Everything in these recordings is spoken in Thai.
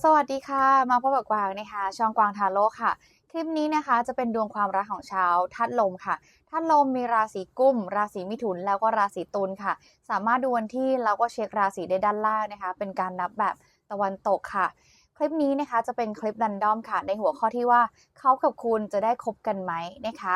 สวัสดีค่ะ มาพบกับกวางนะคะ ช่องกวางทาโร่ค่ะ คลิปนี้นะคะจะเป็นดวงความรักของชาวธาตุลมค่ะธาตุลมมีราศีกุม ราศีมิถุน แล้วก็ราศีตุลค่ะ สามารถดูวันที่แล้วก็เช็คราศีได้ด้านล่างนะคะ เป็นการนับแบบตะวันตกค่ะ คลิปนี้นะคะจะเป็นคลิปรันดอมค่ะ ในหัวข้อที่ว่าเขากับคุณจะได้คบกันไหมนะคะ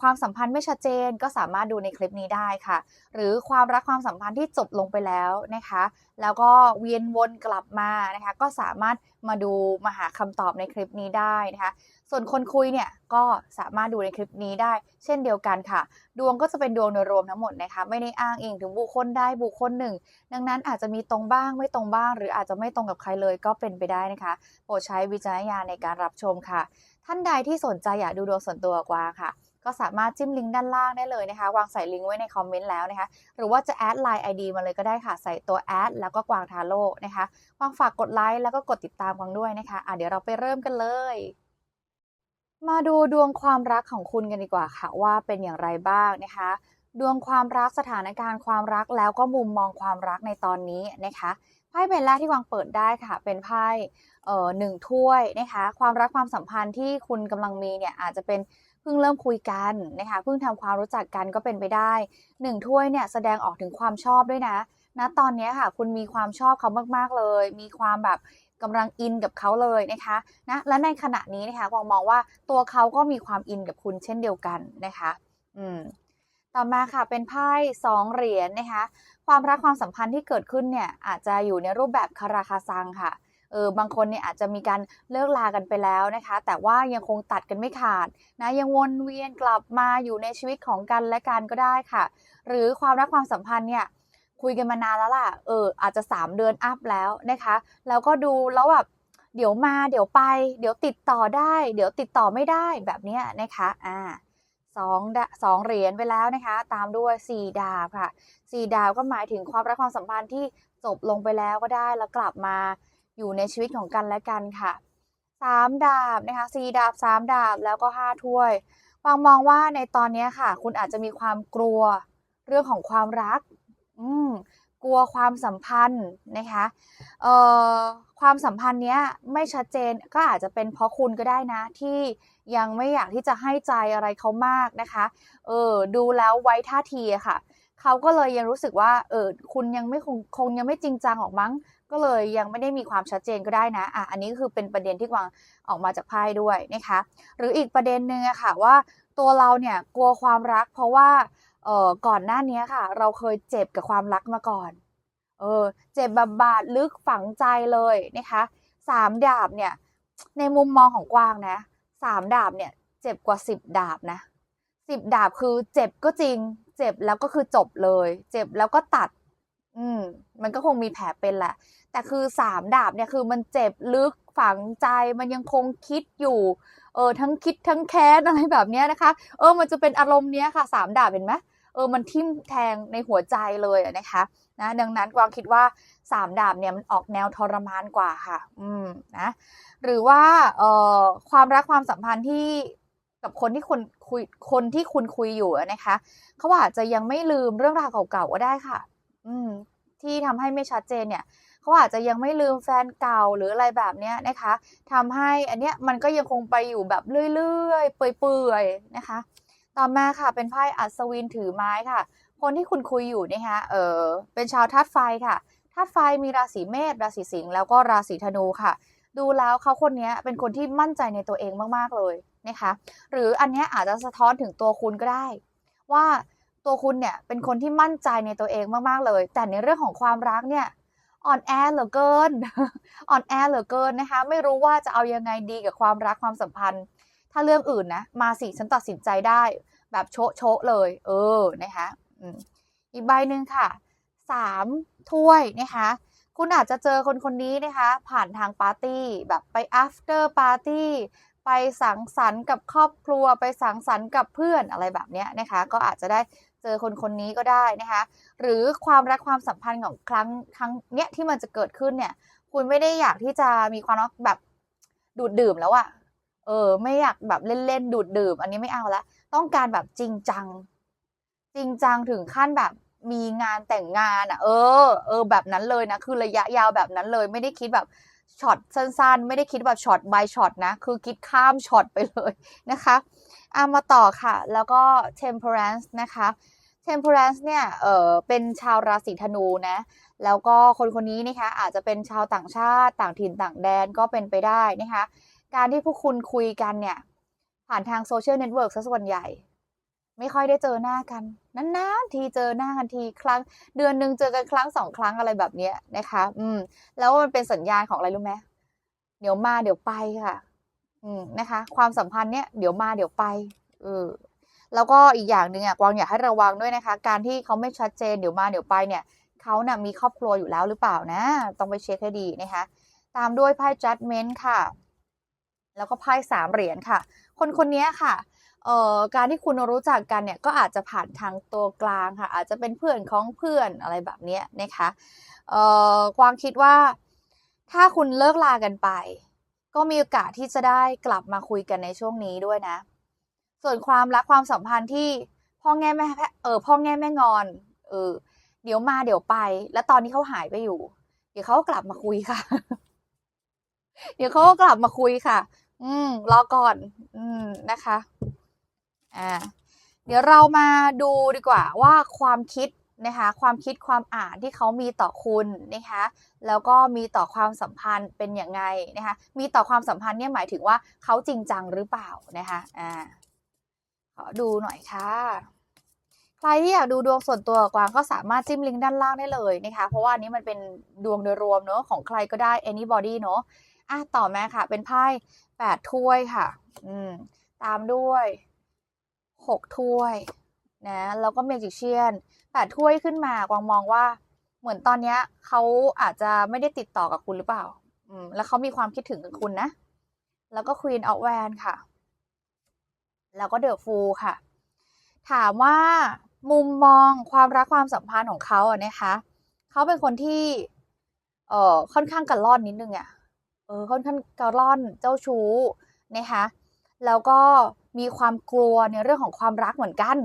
ความสัมพันธ์ไม่ชัดเจนก็สามารถดูในคลิปนี้ได้ค่ะ หรือความรักความสัมพันธ์ที่จบลงไปแล้วนะคะ แล้วก็เวียนวนกลับมานะคะ ก็สามารถมาดูมาหาคำตอบในคลิปนี้ได้นะคะ ส่วนคนคุยเนี่ยก็สามารถดูในคลิปนี้ได้ เช่นเดียวกันค่ะ ดวงก็จะเป็นดวงโดยรวมทั้งหมดนะคะ ไม่ได้อ้างอิงถึงบุคคลใดบุคคลหนึ่ง ดังนั้นอาจจะมีตรงบ้างไม่ตรงบ้าง หรืออาจจะไม่ตรงกับใครเลยก็เป็นไปได้นะคะ โปรดใช้วิจารณญาณในการรับชมค่ะ ท่านใดที่สนใจอยากดูดวงส่วนตัวกวางค่ะก็สามารถจิ้มลิงก์ด้านล่างได้เลยนะคะ วางใส่ลิงก์ไว้ในคอมเมนต์แล้วนะคะ หรือว่าจะแอดไลน์ ID มาเลยก็ได้ค่ะ ใส่ตัวแอดแล้วก็กวางทาโร่นะคะกวางฝากกดไลค์แล้วก็กดติดตามกวางด้วยนะคะอะเดี๋ยวเราไปเริ่มกันเลย มาดูดวงความรักของคุณกันดีกว่าค่ะ ว่าเป็นอย่างไรบ้างนะคะ ดวงความรักสถานการณ์ความรักแล้วก็มุมมองความรักในตอนนี้นะคะไพ่ใบแรกที่วางเปิดได้ค่ะ เป็นไพ่เอ่อหนึ่งถ้วยนะคะ ความรักความสัมพันธ์ที่คุณกำลังมีเนี่ยอาจจะเป็นเพิ่งเริ่มคุยกันนะคะเพิ่งทำความรู้จักกันก็เป็นไปได้หนึ่งถ้วยเนี่ยแสดงออกถึงความชอบด้วยนะณตอนนี้ค่ะ คุณมีความชอบเขามากๆเลย มีความแบบ กำลังอินกับเขาเลยนะคะนะและในขณะนี้นะคะกวางมองว่าตัวเขาก็มีความอินกับคุณเช่นเดียวกันนะคะอืมต่อมาค่ะเป็นไพ่สองเหรียญนะคะ ความรักความสัมพันธ์ที่เกิดขึ้นเนี่ยอาจจะอยู่ในรูปแบบคาราคาซังค่ะเออบางคนเนี่ยอาจจะมีการเลิกลากันไปแล้วนะคะ แต่ว่ายังคงตัดกันไม่ขาดนะยังวนเวียนกลับมาอยู่ในชีวิตของกันและกันก็ได้ค่ะ หรือความรักความสัมพันธ์เนี่ย คุยกันมานานแล้วล่ะ เออ อาจจะ 3 เดือนอัพแล้วนะคะ แล้วก็ดูแล้วแบบเดี๋ยวมาเดี๋ยวไป เดี๋ยวติดต่อได้ เดี๋ยวติดต่อไม่ได้แบบนี้นะคะ อ่าสองดาสองเหรียญไปแล้วนะคะ ตามด้วยสี่ดาบค่ะสี่ดาบก็หมายถึงความรักความสัมพันธ์ที่จบลงไปแล้วก็ได้แล้วกลับมาอยู่ในชีวิตของกันและกันค่ะสามดาบนะคะสี่ดาบสามดาบแล้วก็ห้าถ้วยฟังมองว่าในตอนนี้ค่ะ คุณอาจจะมีความกลัวเรื่องของความรัก อืมกลัวความสัมพันธ์นะคะเอ่อความสัมพันธ์เนี้ยไม่ชัดเจนก็อาจจะเป็นเพราะคุณก็ได้นะ ที่ยังไม่อยากที่จะให้ใจอะไรเขามากนะคะเออดูแล้วไว้ท่าทีค่ะเขาก็เลยยังรู้สึกว่าเออคุณยังไม่คงคงยังไม่จริงจังออกมั้ง ก็เลยยังไม่ได้มีความชัดเจนก็ได้นะอะอันนี้ก็คือเป็นประเด็นที่กวางออกมาจากไพ่ด้วยนะคะ หรืออีกประเด็นหนึ่งอะค่ะว่าตัวเราเนี่ยกลัวความรักเพราะว่า เอ่อก่อนหน้านี้ค่ะ เราเคยเจ็บกับความรักมาก่อน เออ เจ็บแบบบาดลึกฝังใจเลยนะคะสามดาบเนี่ย ในมุมมองของกวางนะสามดาบเนี่ย เจ็บกว่าสิบดาบนะสิบดาบคือเจ็บก็จริง เจ็บแล้วก็คือจบเลย เจ็บแล้วก็ตัด อืม มันก็คงมีแผลเป็นแหละ แต่คือสามดาบเนี่ยคือมันเจ็บลึกฝังใจมันยังคงคิดอยู่ เออ ทั้งคิดทั้งแค้นอะไรแบบเนี้ยนะคะ เออ มันจะเป็นอารมณ์เนี้ยค่ะสามดาบเห็นไหม เออมันทิ่มแทงในหัวใจเลยนะคะนะดังนั้นกวางคิดว่าสามดาบเนี่ยมันออกแนวทรมานกว่าค่ะ อืมนะหรือว่าเอ่อความรักความสัมพันธ์ที่กับคนที่คุณคุยคนที่คุณคุยอยู่นะคะเขาอาจจะยังไม่ลืมเรื่องราวเก่าๆก็ได้ค่ะ อืม ที่ทำให้ไม่ชัดเจนเนี่ยเขาอาจจะยังไม่ลืมแฟนเก่าหรืออะไรแบบเนี้ยนะคะทำให้อันเนี้ยมันก็ยังคงไปอยู่แบบเรื่อยๆเปื่อยๆนะคะ ต่อมาค่ะเป็นไพ่อัศวินถือไม้ค่ะ คนที่คุณคุยอยู่นะคะเออเป็นชาวธาตุไฟค่ะธาตุไฟมีราศีเมษราศีสิงห์แล้วก็ราศีธนูค่ะ ดูแล้วเขาคนนี้เป็นคนที่มั่นใจในตัวเองมากๆเลยนะคะหรืออันนี้อาจจะสะท้อนถึงตัวคุณก็ได้ ว่าตัวคุณเนี่ยเป็นคนที่มั่นใจในตัวเองมากๆเลย แต่ในเรื่องของความรักเนี่ยอ่อนแอเหลือเกินอ่อนแอเหลือเกินนะคะไม่รู้ว่าจะเอายังไงดีกับความรักความสัมพันธ์ ถ้าเรื่องอื่นนะ มาสิฉันตัดสินใจได้ แบบโชะโชะเลย เออนะคะอีกใบหนึ่งค่ะสามถ้วยนะคะคุณอาจจะเจอคนคนนี้นะคะ ผ่านทางปาร์ตี้แบบไป after party ไปสังสรรค์กับครอบครัว ไปสังสรรค์กับเพื่อนอะไรแบบเนี้ยนะคะ ก็อาจจะได้เจอคนคนนี้ก็ได้นะคะ หรือความรักความสัมพันธ์ของครั้งครั้งเนี้ยที่มันจะเกิดขึ้นเนี่ย คุณไม่ได้อยากที่จะมีความรักแบบดูดดื่มแล้วอะ เออ ไม่อยากแบบเล่นๆดูดดื่ม อันนี้ไม่เอาละต้องการแบบจริงจัง จริงจังถึงขั้นแบบมีงานแต่งงานอะเออ เออ แบบนั้นเลยนะ คือระยะยาวแบบนั้นเลย ไม่ได้คิดแบบช็อตสั้นๆ ไม่ได้คิดแบบช็อต by ช็อตนะ คือคิดข้ามช็อตไปเลยนะคะอามาต่อค่ะ แล้วก็ temperance นะคะ temperance เนี่ย เออเป็นชาวราศีธนูนะ แล้วก็คนคนนี้นะคะ อาจจะเป็นชาวต่างชาติต่างถิ่นต่างแดนก็เป็นไปได้นะคะ การที่พวกคุณคุยกันเนี่ย ผ่านทางโซเชียลเน็ตเวิร์กซะส่วนใหญ่ ไม่ค่อยได้เจอหน้ากันนานๆทีเจอหน้ากันทีครั้ง เดือนหนึ่งเจอกันครั้งสองครั้งอะไรแบบเนี้ยนะคะ อืม แล้วมันเป็นสัญญาณของอะไรรู้ไหมเดี๋ยวมาเดี๋ยวไปค่ะ อืมนะคะ ความสัมพันธ์เนี่ยเดี๋ยวมาเดี๋ยวไปเออแล้วก็อีกอย่างหนึ่งอะกวางอยากให้ระวังด้วยนะคะ การที่เขาไม่ชัดเจนเดี๋ยวมาเดี๋ยวไปเนี่ยเขาน่ะมีครอบครัวอยู่แล้วหรือเปล่านะ ต้องไปเช็คให้ดีนะคะ ตามด้วยไพ่ judgment ค่ะ แล้วก็ไพ่สามเหรียญค่ะ คนคนนี้ค่ะเอ่อการที่คุณรู้จักกันเนี่ยก็อาจจะผ่านทางตัวกลางค่ะ อาจจะเป็นเพื่อนของเพื่อนอะไรแบบนี้นะคะเอ่อกวางคิดว่า ถ้าคุณเลิกลากันไป ก็มีโอกาสที่จะได้กลับมาคุยกันในช่วงนี้ด้วยนะ ส่วนความรักความสัมพันธ์ที่พ่อแง่แม่เออพ่อแง่แม่งอนเออเดี๋ยวมาเดี๋ยวไป แล้วตอนนี้เขาหายไปอยู่ เดี๋ยวเขากลับมาคุยค่ะ เดี๋ยวเขาก็กลับมาคุยค่ะ อืม รอก่อน อืมนะคะ อ่า เดี๋ยวเรามาดูดีกว่าว่าความคิดนะคะ ความคิดความอ่านที่เขามีต่อคุณนะคะ แล้วก็มีต่อความสัมพันธ์เป็นอย่างไงนะคะ มีต่อความสัมพันธ์เนี่ยหมายถึงว่าเขาจริงจังหรือเปล่านะคะ อ่า ขอดูหน่อยค่ะใครที่อยากดูดวงส่วนตัวกวางก็สามารถจิ้มลิงก์ด้านล่างได้เลยนะคะ เพราะว่านี้มันเป็นดวงโดยรวมเนอะของใครก็ได้ anybody เนอะ อะต่อมาค่ะ เป็นไพ่แปดถ้วยค่ะ อืม ตามด้วยหกถ้วย นะ แล้วก็เมจิเชียนแปดถ้วยขึ้นมากวางมองว่า เหมือนตอนเนี้ยเขาอาจจะไม่ได้ติดต่อกับคุณหรือเปล่า อืม แล้วเขามีความคิดถึงกับคุณนะ แล้วก็ควีนออ f แวนค่ะ แล้วก็เดอะฟูค่ะ ถามว่ามุมมองความรักความสัมพันธ์ของเขาอะนะคะ เขาเป็นคนที่ เอ่อ ค่อนข้างกระล่อนนิดนึงอะ ออค่อนข้างกระล่อนเจ้าชู้นะคะแล้วก็มีความกลัวในเรื่องของความรักเหมือนกัน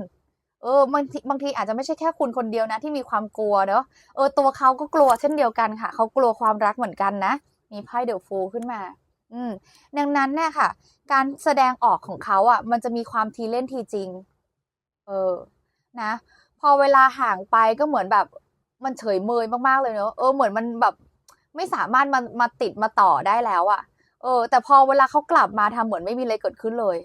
เออบางทีบางทีอาจจะไม่ใช่แค่คุณคนเดียวนะ ที่มีความกลัวเนอะเออตัวเขาก็กลัวเช่นเดียวกันค่ะ เขากลัวความรักเหมือนกันนะ มีไพ่เดอะฟูขึ้นมา อืมดังนั้นเนี่ยค่ะ การแสดงออกของเขาอะ มันจะมีความทีเล่นทีจริง เออ นะ พอเวลาห่างไปก็เหมือนแบบมันเฉยเมยมากๆเลยเนอะเออเหมือนมันแบบ ไม่สามารถมามาติดมาต่อได้แล้วอะเออ แต่พอเวลาเขากลับมาทำเหมือนไม่มีอะไรเกิดขึ้นเลย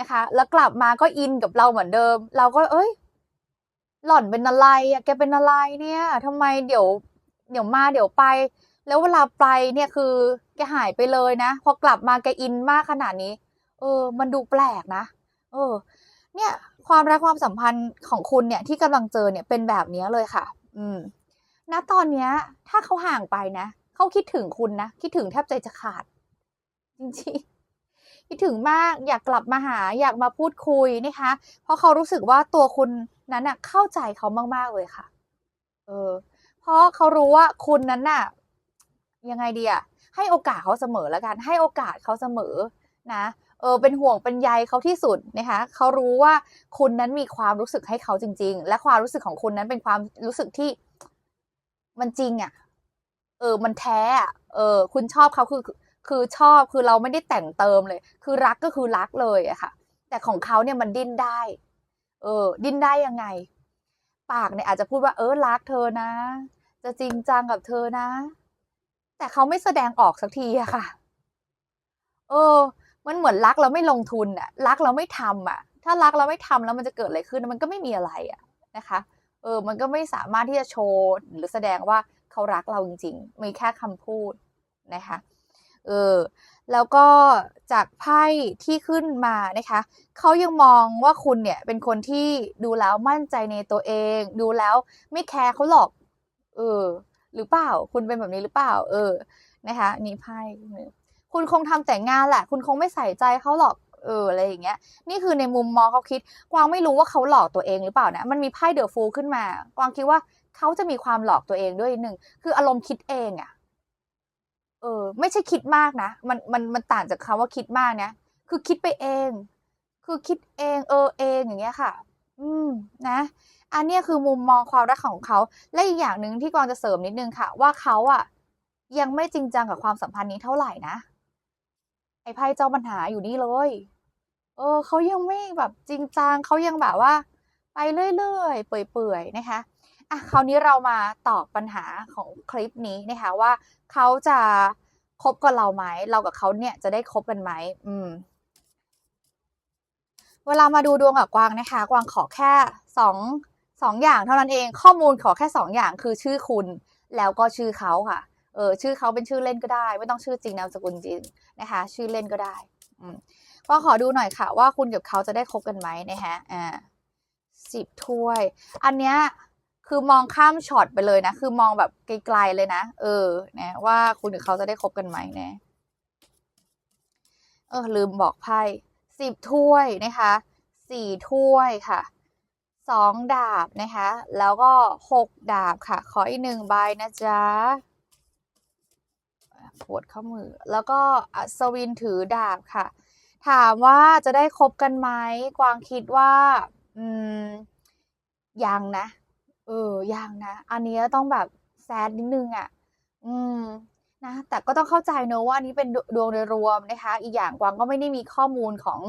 นะคะ แล้วกลับมาก็อินกับเราเหมือนเดิม เราก็ เอ้ย หล่อนเป็นอะไรอะแกเป็นอะไรเนี่ยทำไมเดี๋ยว เดี๋ยวมาเดี๋ยวไป แล้วเวลาไปเนี่ยคือแกหายไปเลยนะ พอกลับมาแกอินมากขนาดนี้ เออ มันดูแปลกนะ เออ เนี่ย ความรักความสัมพันธ์ของคุณเนี่ยที่กำลังเจอเนี่ยเป็นแบบนี้เลยค่ะ อืม ณตอนเนี้ย ถ้าเขาห่างไปนะเขาคิดถึงคุณนะ คิดถึงแทบใจจะขาด จริงๆ คิดถึงมากอยากกลับมาหาอยากมาพูดคุยนะคะ เพราะเขารู้สึกว่าตัวคุณนั้นน่ะ เข้าใจเขามากๆเลยค่ะ เออ เพราะเขารู้ว่าคุณนั้นน่ะ ยังไงดีอะให้โอกาสเขาเสมอแล้วกัน ให้โอกาสเขาเสมอนะเออเป็นห่วงเป็นใยเขาที่สุดนะคะเขารู้ว่าคุณนั้นมีความรู้สึกให้เขาจริง ๆ และความรู้สึกของคุณนั้นเป็นความรู้สึกที่ มันจริงอะ่ะ เออ มันแท้อะเออ คุณชอบเขาคือ คือชอบคือเราไม่ได้แต่งเติมเลย คือรักก็คือรักเลยอะค่ะ แต่ของเขาเนี่ยมันดิ้นได้ เออ ดิ้นได้ยังไง ปากเนี่ยอาจจะพูดว่าเออรักเธอนะ จะจริงจังกับเธอนะ แต่เขาไม่แสดงออกสักทีอะค่ะ เออ มันเหมือนรักเราไม่ลงทุนอะรักเราไม่ทำอะถ้ารักเราไม่ทำแล้วมันจะเกิดอะไรขึ้นมันก็ไม่มีอะไรอะนะคะ เออ มันก็ไม่สามารถที่จะโชว์หรือแสดงว่าเขารักเราจริงๆ มีแค่คำพูดนะคะ เออ แล้วก็จากไพ่ที่ขึ้นมานะคะ เขายังมองว่าคุณเนี่ยเป็นคนที่ดูแล้วมั่นใจในตัวเอง ดูแล้วไม่แคร์เขาหรอก เออ หรือเปล่า คุณเป็นแบบนี้หรือเปล่า เออ นะคะ นี่ไพ่ คุณคงทำแต่งงานแหละ คุณคงไม่ใส่ใจเขาหรอก เอออะไรอย่างเงี้ย นี่คือในมุมมองเขาคิด กวางไม่รู้ว่าเขาหลอกตัวเองหรือเปล่านะมันมีไพ่เดอะฟูลขึ้นมา กวางคิดว่าเขาจะมีความหลอกตัวเองด้วยหนึ่งคืออารมณ์คิดเองอะเออ ไม่ใช่คิดมากนะมันมันมันต่างจากคำว่าคิดมากนะคือคิดไปเอง คือคิดเอง เออเองอย่างเงี้ยค่ะ อืมนะอันนี้คือมุมมองความรักของเขา และอีกอย่างหนึ่งที่กวางจะเสริมนิดนึงค่ะ ว่าเขาอะยังไม่จริงจังกับความสัมพันธ์นี้เท่าไหร่นะไอ้ไพ่เจ้าปัญหาอยู่นี่เลย เออเขายังไม่แบบจริงจังเขายังแบบว่า ไปเรื่อยๆ เปื่อยๆ นะคะอะคราวนี้เรามาตอบปัญหาของคลิปนี้นะคะว่าเขาจะคบกับเราไหม เรากับเขาเนี่ยจะได้คบกันไหม อืม เวลามาดูดวงกับกวางนะคะ กวางขอแค่สองสองอย่างเท่านั้นเอง ข้อมูลขอแค่สองอย่างคือชื่อคุณแล้วก็ชื่อเขาค่ะ เออ ชื่อเขาเป็นชื่อเล่นก็ได้ ไม่ต้องชื่อจริงนามสกุลจริงนะคะ ชื่อเล่นก็ได้ อืม ก็ขอดูหน่อยค่ะ ว่าคุณกับเขาจะได้คบกันไหมนะคะอ่าสิบถ้วย อันเนี้ยคือมองข้ามช็อตไปเลยนะ คือมองแบบไกลๆเลยนะ เออนะว่าคุณกับเขาจะได้คบกันไหมนะเออลืมบอกไพ่สิบถ้วยนะคะสี่ถ้วยค่ะสองดาบนะคะ แล้วก็หกดาบค่ะ ขออีกหนึ่งใบนะจ๊ะปวดข้อมือ แล้วก็อัศวินถือดาบค่ะ ถามว่าจะได้คบกันไหมกวางคิดว่า อืมยังนะ เออยังนะ อันนี้ต้องแบบแซดนิดนึงอะ อืมนะแต่ก็ต้องเข้าใจเนอะว่านี้เป็นดวงโดยรวมนะคะ อีกอย่างกวางก็ไม่ได้มีข้อมูลของ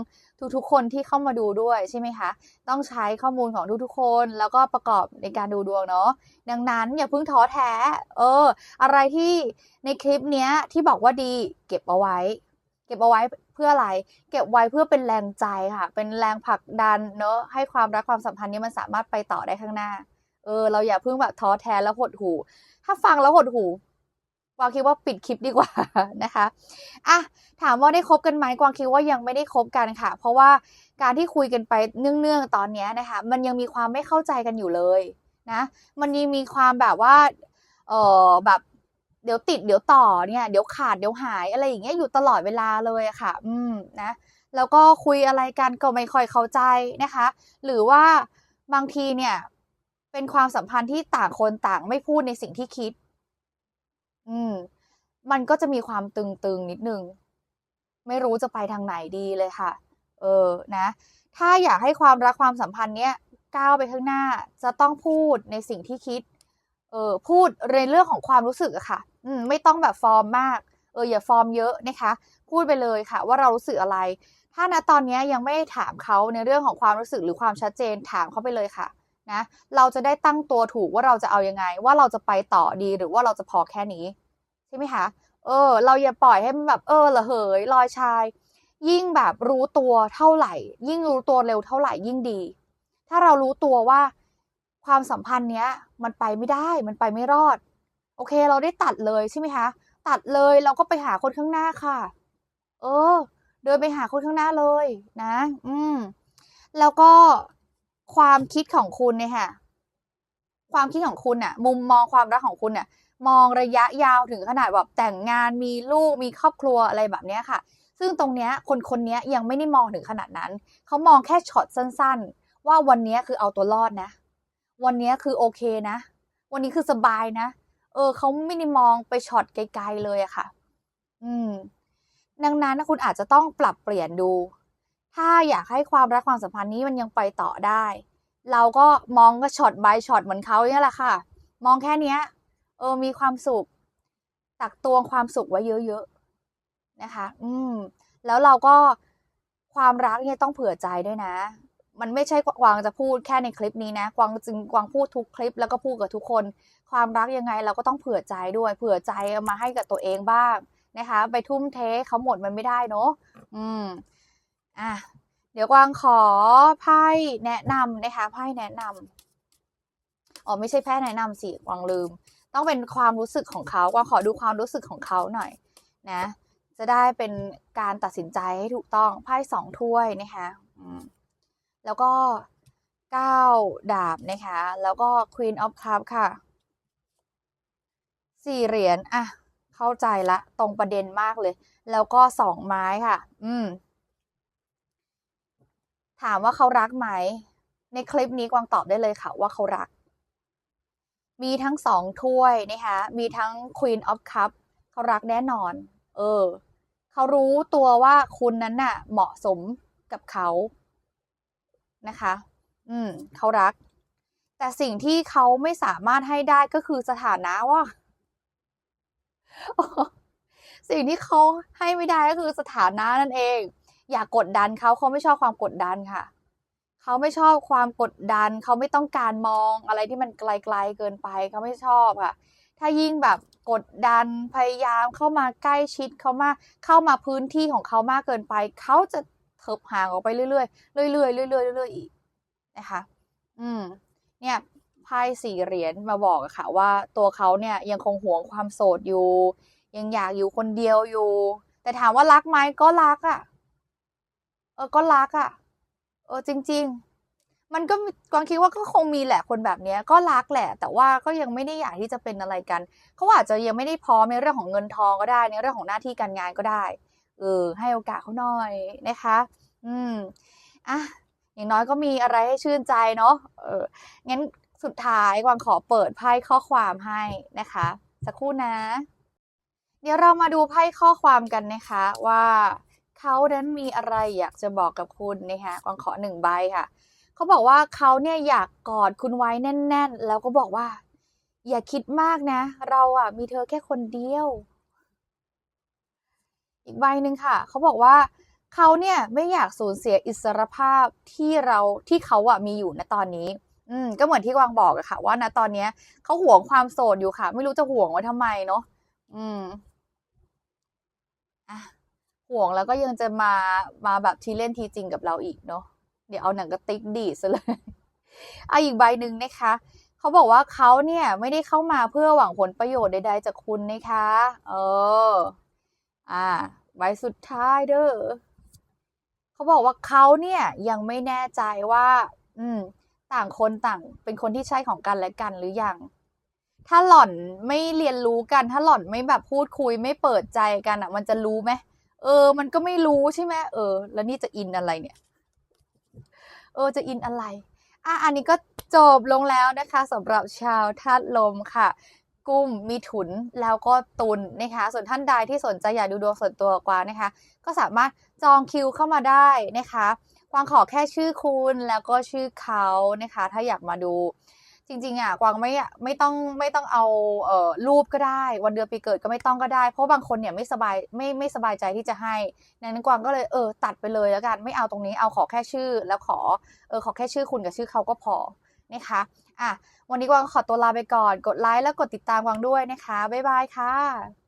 ทุกๆคนที่เข้ามาดูด้วยใช่ไหมคะ ต้องใช้ข้อมูลของทุกๆคน แล้วก็ประกอบในการดูดวงเนาะดังนั้นอย่าเพิ่งท้อแท้ เออ อะไรที่ในคลิปเนี้ยที่บอกว่าดีเก็บเอาไว้ ก็บเอาไว้เพื่ออะไร เก็บไว้เพื่อเป็นแรงใจค่ะ เป็นแรงผลักดันเนอะให้ความรักความสัมพันธ์นี้มันสามารถไปต่อได้ข้างหน้า เออ เราอย่าเพิ่งแบบท้อแท้แล้วหดหู ถ้าฟังแล้วหดหูกวางคิดว่าปิดคลิปดีกว่านะคะอะถามว่าได้คบกันไหมกวางคิดว่ายังไม่ได้คบกันค่ะ เพราะว่าการที่คุยกันไปเนื่องๆตอนนี้นะคะ มันยังมีความไม่เข้าใจกันอยู่เลยนะ มันยังมีความแบบว่า เออแบบ เดี๋ยวติดเดี๋ยวต่อเนี่ยเดี๋ยวขาดเดี๋ยวหายอะไรอย่างเงี้ยอยู่ตลอดเวลาเลยค่ะ อืมนะแล้วก็คุยอะไรกันก็ไม่ค่อยเข้าใจนะคะ หรือว่าบางทีเนี่ย เป็นความสัมพันธ์ที่ต่างคนต่างไม่พูดในสิ่งที่คิด อืม มันก็จะมีความตึงๆนิดนึง ไม่รู้จะไปทางไหนดีเลยค่ะ เออนะ ถ้าอยากให้ความรักความสัมพันธ์เนี้ยก้าวไปข้างหน้าจะต้องพูดในสิ่งที่คิด เออพูดในเรื่องของความรู้สึกอะค่ะ อืมไม่ต้องแบบฟอร์มมาก เอออย่าฟอร์มเยอะนะคะ พูดไปเลยค่ะ ว่าเรารู้สึกอะไร ถ้าณตอนนี้ยังไม่ถามเขาในเรื่องของความรู้สึกหรือความชัดเจนถามเขาไปเลยค่ะนะ เราจะได้ตั้งตัวถูกว่าเราจะเอายังไง ว่าเราจะไปต่อดีหรือว่าเราจะพอแค่นี้ใช่ไหมคะเออ เราอย่าปล่อยให้มันแบบเออละเหยลอยชาย ยิ่งแบบรู้ตัวเท่าไหร่ ยิ่งรู้ตัวเร็วเท่าไหร่ยิ่งดี ถ้าเรารู้ตัวว่าความสัมพันธ์เนี้ย มันไปไม่ได้มันไปไม่รอด โอเค เราได้ตัดเลยใช่ไหมคะ ตัดเลยเราก็ไปหาคนข้างหน้าค่ะ เออ เดินไปหาคนข้างหน้าเลยนะ อืม แล้วก็ความคิดของคุณเนี่ยค่ะ ความคิดของคุณน่ะ มุมมองความรักของคุณน่ะ มองระยะยาวถึงขนาดแบบแต่งงานมีลูกมีครอบครัวอะไรแบบเนี้ยค่ะ ซึ่งตรงเนี้ยคนคนนี้ยังไม่ได้มองถึงขนาดนั้น เขามองแค่ช็อตสั้น ๆ ว่าวันนี้คือเอาตัวรอดนะ วันนี้คือโอเคนะ วันนี้คือสบายนะ เออเขาไม่ได้มองไปช็อตไกลๆเลยอะค่ะ อืม ดังนั้นคุณอาจจะต้องปรับเปลี่ยนดู ถ้าอยากให้ความรักความสัมพันธ์นี้มันยังไปต่อได้ เราก็มองก็ช็อตบายช็อตเหมือนเขาเนี่ยแหละค่ะ มองแค่เนี้ย เออ มีความสุข ตักตวงความสุขไว้เยอะๆนะคะ อืม แล้วเราก็ความรักเนี่ยต้องเผื่อใจด้วยนะ มันไม่ใช่กวางจะพูดแค่ในคลิปนี้นะ กวางจึงกวางพูดทุกคลิปแล้วก็พูดกับทุกคน ความรักยังไงเราก็ต้องเผื่อใจด้วย เผื่อใจมาให้กับตัวเองบ้างนะคะ ไปทุ่มเทเขาหมดมันไม่ได้เนาะอืมอะเดี๋ยวกวางขอไพ่แนะนำนะคะไพ่แนะนำอ๋อไม่ใช่แพ่แนะนำสิกวางลืม ต้องเป็นความรู้สึกของเขากวางขอดูความรู้สึกของเขาหน่อย นะ จะได้เป็นการตัดสินใจให้ถูกต้องไพ่สองถ้วยนะคะอืม แล้วก็เก้าดาบนะคะ แล้วก็ Queen of Cup ค่ะสี่เหรียญอะ เข้าใจละ ตรงประเด็นมากเลย แล้วก็สองไม้ค่ะ อืม ถามว่าเขารักไหม ในคลิปนี้กวางตอบได้เลยค่ะ ว่าเขารัก มีทั้งสองถ้วยนะคะ มีทั้ง Queen of Cup เขารักแน่นอน เออ เขารู้ตัวว่าคุณนั้นน่ะ เหมาะสมกับเขา นะคะ อืมเขารัก แต่สิ่งที่เขาไม่สามารถให้ได้ก็คือสถานะว่า สิ่งที่เขาให้ไม่ได้ก็คือสถานะนั่นเอง อย่ากกดดันเขาเขาไม่ชอบความกดดันค่ะ เขาไม่ชอบความกดดัน เขาไม่ต้องการมองอะไรที่มันไกลๆเกินไป เขาไม่ชอบค่ะ ถ้ายิ่งแบบกดดันพยายามเข้ามาใกล้ชิดเขามากเข้ามาพื้นที่ของเขามากเกินไป เขาจะ เถิบห่างออกไปเรื่อยๆเรื่อยๆเรื่อยๆเรื่อยๆอีกนะคะ อืม เนี่ยไพ่สี่เหรียญมาบอกอะค่ะ ว่าตัวเขาเนี่ยยังคงหวงความโสดอยู่ ยังอยากอยู่คนเดียวอยู่ แต่ถามว่ารักไหมก็รักอะเออก็รักอะเออจริง ๆ มันก็กวางคิดว่าก็คงมีแหละคนแบบเนี้ยก็รักแหละ แต่ว่าก็ยังไม่ได้อยากที่จะเป็นอะไรกันเขาอาจจะยังไม่ได้พร้อมในเรื่องของเงินทองก็ได้ในเรื่องของหน้าที่การงานก็ได้ เออ ให้โอกาสเขาหน่อยนะคะ อืมอะอย่างน้อยก็มีอะไรให้ชื่นใจเนาะเอองั้นสุดท้ายกวางขอเปิดไพ่ข้อความให้นะคะ สักครู่นะ เดี๋ยวเรามาดูไพ่ข้อความกันนะคะ ว่าเขานั้นมีอะไรอยากจะบอกกับคุณนะคะกวางขอหนึ่งใบค่ะเขาบอกว่าเขาเนี่ยอยากกอดคุณไว้แน่น ๆ แล้วก็บอกว่า อย่าคิดมากนะ เราอะมีเธอแค่คนเดียว อีกใบหนึ่งค่ะ เขาบอกว่าเขาเนี่ยไม่อยากสูญเสียอิสรภาพที่เราที่เขาอะมีอยู่ณตอนนี้ อืมก็เหมือนที่กวางบอกอะค่ะ ว่าณตอนเนี้ยเขาห่วงความโสดอยู่ค่ะ ไม่รู้จะห่วงไว้ทำไมเนาะอืมอะห่วงแล้วก็ยังจะมามาแบบทีเล่นทีจริงกับเราอีกเนาะเดี๋ยวเอาหนังกระติกดีซะเลยเอาอีกใบหนึ่งนะคะเขาบอกว่าเขาเนี่ยไม่ได้เข้ามาเพื่อหวังผลประโยชน์ใดๆจากคุณนะคะ เออ อ่าใบสุดท้ายเด้อเขาบอกว่าเขาเนี่ยยังไม่แน่ใจว่า อืม ต่างคนต่าง เป็นคนที่ใช่ของกันและกันหรือยังถ้าหล่อนไม่เรียนรู้กัน ถ้าหล่อนไม่แบบพูดคุยไม่เปิดใจกันอะ มันจะรู้ไหมเออ มันก็ไม่รู้ใช่ไหมเออ แล้วนี่จะอินอะไรเนี่ย เออจะอินอะไรอะอันนี้ก็จบลงแล้วนะคะสำหรับชาวธาตุลมค่ะ กุ้มมีถุนแล้วก็ตุลนะคะ ส่วนท่านใดที่สนใจอยากดูดวงส่วนตัวกว่านะคะ ก็สามารถจองคิวเข้ามาได้นะคะกวางขอแค่ชื่อคุณแล้วก็ชื่อเขานะคะ ถ้าอยากมาดู จริงๆอะกวางไม่ไม่ต้องไม่ต้องเอาเอ่อรูปก็ได้ วันเดือนปีเกิดก็ไม่ต้องก็ได้ เพราะบางคนเนี่ยไม่สบายไม่ไม่สบายใจที่จะให้ดังนั้นกวางก็เลยเออตัดไปเลยแล้วกันไม่เอาตรงนี้เอาขอแค่ชื่อ แล้วขอเออขอแค่ชื่อคุณกับชื่อเขาก็พอนะคะ อะวันนี้กวางขอตัวลาไปก่อน กดไลค์และกดติดตามกวางด้วยนะคะ บ๊ายบายค่ะ